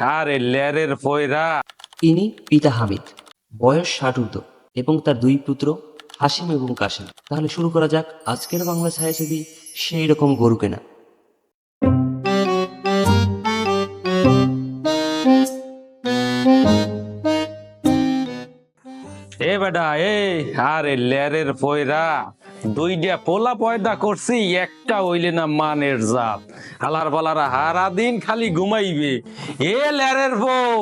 আরে লেরের ফয়রা। ইনি পিতা হামিদ বয়স ষাট এবং তার দুই পুত্র হাসিম এবং কাসিম। তাহলে শুরু করা যাক আজকের বাংলা ছায়াছবি সেই রকম গরু কেনা। এ বেটা এ আরে লেরের ফয়রা। দুইটা পোলা পয়দা করছি, একটা হইলে না মানের জাত। হালার পালারা হারা দিন খালি ঘুমাইবে। এ লেরের বউ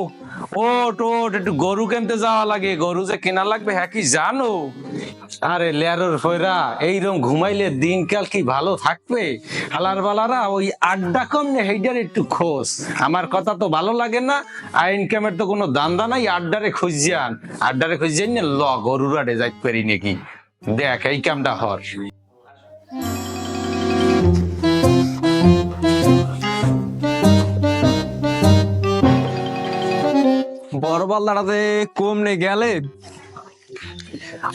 ওট ওট একটু গরু কিনতে যাওয়া লাগে। গরু যে কেনা লাগবে হ্যাঁ কি জানো? আরে লেরের ফয়রা এইরকম ঘুমাইলে দিনকাল কি ভালো থাকবে? হালার বালারা ওই আড্ডা কম নে হেইটার একটু খোঁজ। আমার কথা তো ভালো লাগে না আর ইনকামের তো কোনো দান্দা নাই, আড্ডারে খুঁজিয়ান আড্ডারে খুঁজিয়ান না ল, গরুরা যাইতে পারি নাকি? দেখ এই কামটা হর বড় বলদাটাতে কমনে গেলে?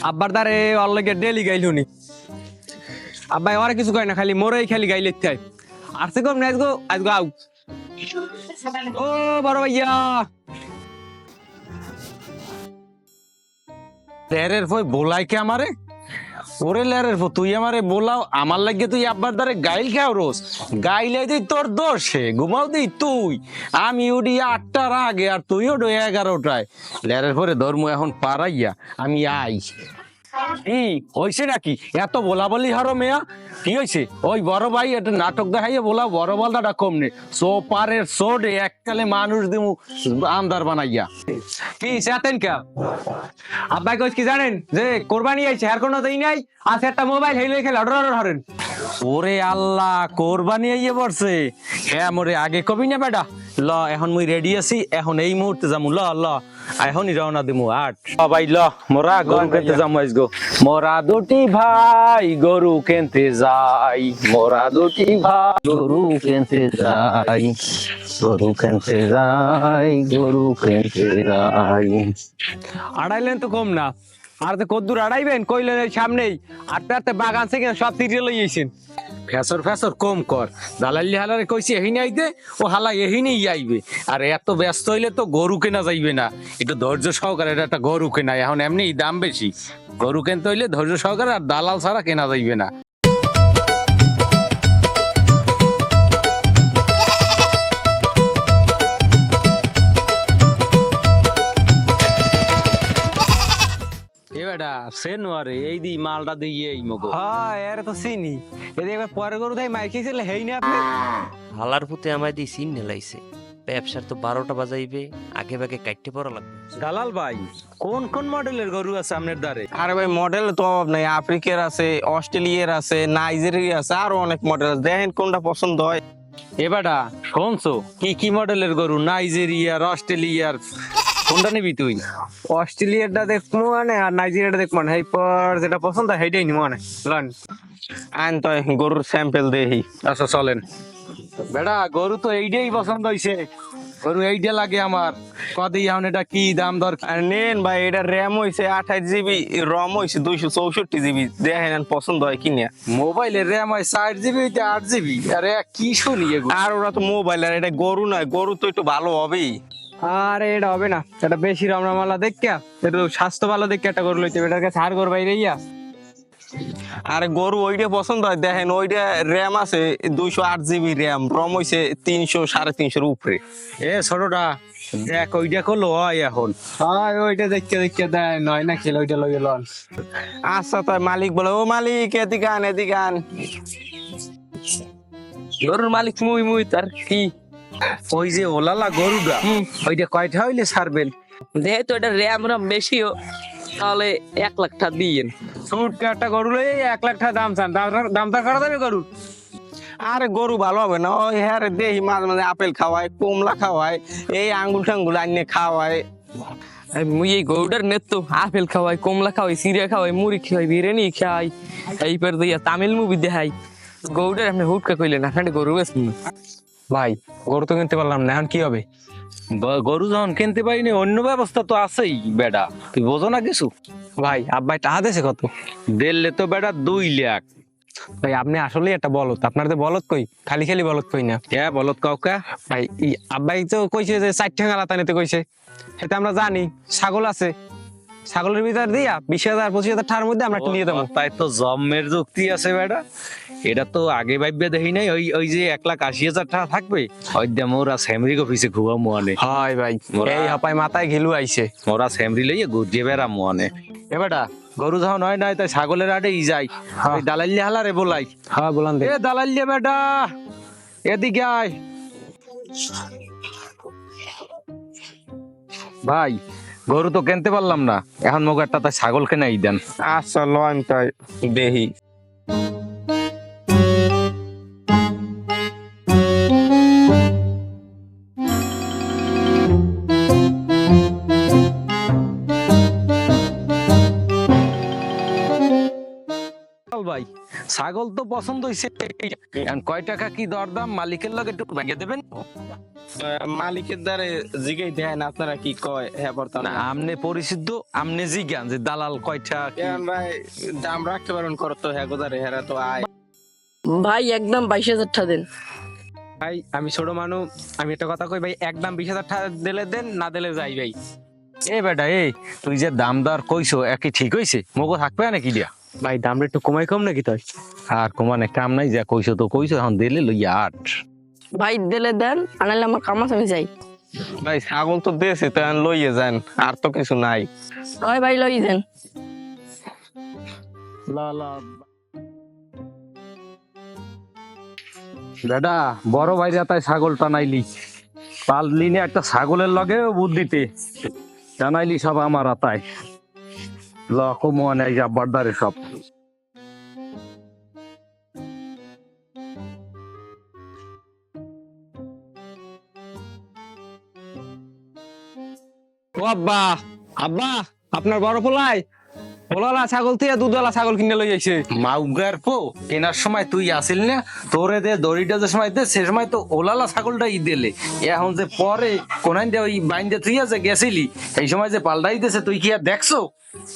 আব্বার দ্বারে ওর লগে ডেলি গাইলুনি আব্বাই ওরা কিছু কয় না খালি মোরেই খালি গাইলে চাই আর সে কম না আজগো আজগো আউ। ও বড় ভাইয়া। লেরের ফই বোলাই কে আমারে? ওরে লেরের ফো তুই আমারে বোলাও, আমার লাগে তুই আব্বার দ্বারে গাইল খাও রোজ। গাইলে তুই তোর দোষে ঘুমাও দিই তুই। আমি উডি আটটার আগে আর তুই ডোয়া এগারোটায়। লেরের পরে ধর্ম এখন পারাইয়া, আমি আই। হয়েছে নাকি? এত বলা বলি হারো মেয়া। কি হয়েছে ওই বড় ভাই একটা নাটক দেখাইয়ে বলা, বড় বলদাটা কমনে সোপারের সোডে এককালে মানুষ দিমু আন্দার বানাইয়া। কি সাতেন কে? আব্বাই কইস কি জানেন, যে কোরবানি আইছে আর কোনো দেই নাই আছে একটা মোবাইল হেলে খেলে, অর্ডার অর্ডার হরেন। ওরে আল্লাহ কোরবানি আইয়ে পড়ছে। হ্যাঁ মোরে আগে কবি না বেটা? ল এখন মুই রেডি আছি এখন এই মুহূর্তে যামু। ল ল এখনই রওনা দিমু আট। ভাই ল মোরা গরু কিনতে যামু আজগো মোরা দুটি ভাই গরু কিনতে যাই। মোরা দুটি ভাই গরু কিনতে যাই। গরু কিনতে যাই গরু কেনতে যাই। আড়াইলেন তো কম না। আর তো কদ্দুর আড়াইবেন, কইলেন সামনেই। আর আটতে বাগান থেকে সব সিরিয়াল লইয়েছেন ফ্যাসর ফ্যাসর, কম কর। দালালি হালারে কইছি এহিনে আইতে, ও হালা এহিনেই আইবে। আর এত ব্যস্ত হইলে তো গরু কেনা যাইবে না। একটু ধৈর্য সহকারে, এটা একটা গরু কেনা। এখন এমনি দাম বেশি। গরু কিনতে হইলে ধৈর্য সহকারে আর দালাল ছাড়া কেনা যাইবে না। বেটা সে নোয়ারে এই দি মালটা দিয়ে এই মগো। হ্যাঁ এর তো চিনি। এদিকে একবার পরে গরু তাই মাইক খেয়েছিল হেই না আপনি। হালার পুতে আমায় দিয়ে সিন নেলাইছে। ব্যবসার তো বারোটা বাজাইবে আগে ভাগে কাটতে পড়া লাগবে। দালাল ভাই কোন কোন মডেলের গরু আছে আপনার দ্বারে? আরে ভাই মডেল তো অভাব নাই। আফ্রিকার আছে অস্ট্রেলিয়ার আছে নাইজেরিয়ার আছে আরও অনেক মডেল আছে। দেখেন কোনটা পছন্দ হয়। এ বেটা শুনছো? কি কি মডেলের গরু? নাইজেরিয়ার অস্ট্রেলিয়ার। কোনটা নিবি তুই? অস্ট্রেলিয়াটা দেখব মানে আর নাইজেরিয়াটা দেখব মানে। এই পর যেটা পছন্দ হয় সেইটাই নিবো মানে। লন। আইন তো গরুর স্যাম্পল দেখি। আচ্ছা চলেন। বেটা গরু তো এইটাই পছন্দ হইছে। গরু এইটা লাগে আমার। কদি এখন এটা কি দাম দর? আর নেন ভাই এটা র্যাম হইছে আঠাইশ জিবি রম হইছে দুইশো চৌষট্টি জিবি দেখেন পছন্দ হয় কিনে। মোবাইলের র্যাম হয় ষাট জিবি আট জিবি আরে কি শুনি আর ওরা তো মোবাইল আর এটা গরু নয়। গরু তো একটু ভালো হবেই। আরে এটা হবে না। এটা বেশি রমরামালা দেখা একটু স্বাস্থ্য ভালো দেখে একটা গরু লইতে এটার কাছে আর গরু বাইরে ইয়া আর গরু ওইটা পছন্দ হয়। দেখেন ওইটা র্যাম আছে দুইশো আট জিবি র্যাম রম হইছে তিনশো সাড়ে তিনশোর উপরে। এ ছোটটা দেখ ওইটা করল হয় এখন। হয় ওইটা দেখতে দেখতে দেয় নয় না খেলে ওইটা লইয়ে লন। আচ্ছা তাই মালিক বলে ও মালিক এদিকে আন এদিকে আন। গরুর মালিক মুই মুই তার কি? ওই যে ওলালা গরুটা ওইটা কয়টা হইলে ছাড়বেন যেহেতু এটা র্যাম রাম বেশিও তাহলে এক লাখ টাকা দিয়েন। ছোট একটা গরু লই এক লাখ টাকা দাম চান। দাম- দাম তার করা যাবে গরুর আরে গরু ভালো হবে না। ওই হ্যাঁ দেখি মাঝে মাঝে আপেল খাওয়ায় কমলা খাওয়ায় এই আঙ্গুল টাঙ্গুল আনিয়ে খাওয়ায়। মুই এই গরুটার নেত্য আপেল খাওয়াই কমলা খাওয়াই সিরিয়া খাওয়াই মুড়ি খাওয়াই বিরিয়ানি খাই এইবার দিয়া তামিল মুভি দেখাই। গরুটার আপনি হুটকা কইলেন আপনার গরু বেশ ভাই গরু তো কিনতে পারলাম না এখন কি হবে? গরু যখন কিনতে পারিনি অন্য ব্যবস্থা তো আছেই বেটা। তুই বোঝো না কিছু? ভাই আব্বাই টাকা দেছে কত? দিল্লে তো বেটা দুই লাখ। ভাই আপনি আসলেই একটা বলত আপনার তো বলত কই? খালি খালি বলত কই না? কে বলত কাউকা ভাই আব্বাই তো কইছে যে চার ঠ্যাঙ্গা লাতানিতে কইছে। সেটা আমরা জানি ছাগল আছে। ছাগলের ভিতর দিয়া বিশ হাজার পঁচিশ হাজার টাকার মধ্যে আমরা নিয়ে দেবো তাই তো জম্মের যুক্তি আছে বেটা। এটা তো আগে ভাববে দেখি নাই ওই ওই যে এক লাখ আশি হাজার টাকা থাকবে। ওইটা মোরা স্যামরিক অফিসে খুবা মোয়ানে হয় ভাই এই হাপায় মাথায় ঘিলু আইছে। মোরা স্যামরি লইয়ে ঘুরিয়ে বেড়া মোয়ানে এ বেটা গরু যখন হয় নাই তাই ছাগলের আড়ে ই যাই হ্যাঁ। ওই দালাল্লি হালারে বলাই। হ্যাঁ বলান দে। এ দালাল্লি বেটা এদিকে আয়। ভাই গরু তো কিনতে পারলাম না। এখন মোক একটা তাই ছাগল কেনাই দেন। আচ্ছা লন তাই। দেহি। ছাগল তো পছন্দ হয়েছে এখন কয় টাকা কি দরদাম? মালিকের লগে একটু ভেঙে দেবেন? মালিকের দ্বারে জিগাই দেন আপনারা কি কয়? হ্যাঁ বর্তমান। আমনে পরিচিত আমনে জিজ্ঞান যে দালাল কয়টা ভাই দাম রাখতে পারেন করো তো হ্যাঁ গোদারে হেরা তো আয়। ভাই একদম বাইশ হাজার টাকা দেন। ভাই আমি ছোট মানুষ আমি একটা কথা কই ভাই একদম বিশ হাজার টাকা দিলে দেন না দিলে যাই ভাই। এ বেটা এই তুই যে দাম দর কইছো একই ঠিক হইছে? মগো থাকবে নাকি দিয়া? ভাই দামটা একটু কমাই কম নাকি তাই? আর কমানে কাম নাই যা কইছো তো কইছো এখন দিলে লইয়া আট। ভাই দিলে দেন আনালে আমার কাম আছে আমি যাই। ভাই ছাগল তো দিয়েছে তো লইয়ে যান আর তো কিছু নাই। হয় ভাই লই দেন দাদা বড় ভাইরা তাই ছাগল টানাইলি। পাললি না একটা ছাগলের লগে বুদ্ধিতে জানাইলি সব আমার আতায়। লক মনে এই আব্বার দ্বারে সব আব্বা আব্বা আপনার বড় পোলাই পোলালা ছাগল থেকে দুধওয়ালা ছাগল কিনে লই আইছে। মাউগার পো কেনার সময় তুই আসিল না তোরে দে দড়িটা যে সময় দে সে সময় তো ওলালা ছাগলটা ই দিলে। এখন যে পরে দে ওই বাইন দে তুই আছে গেছিলি এই সময় যে পাল্টাই দিছে তুই কি আর দেখছ?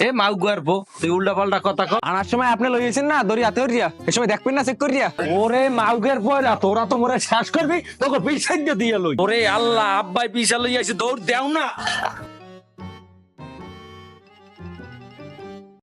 এ মাউগার পো তুই উল্টা পাল্টা কথা কর আনার সময় আপনি লই আইছেন না দড়ি হাতে করিয়া এই সময় দেখবেন না চেক করিয়া। ওরে মাউগের পয়রা তোরা তো মোরে শ্বাস করবি তোকে পিছাই দিয়ে লই। ওরে আল্লাহ আব্বাই পিছা লই আইছে দৌড় দেও না।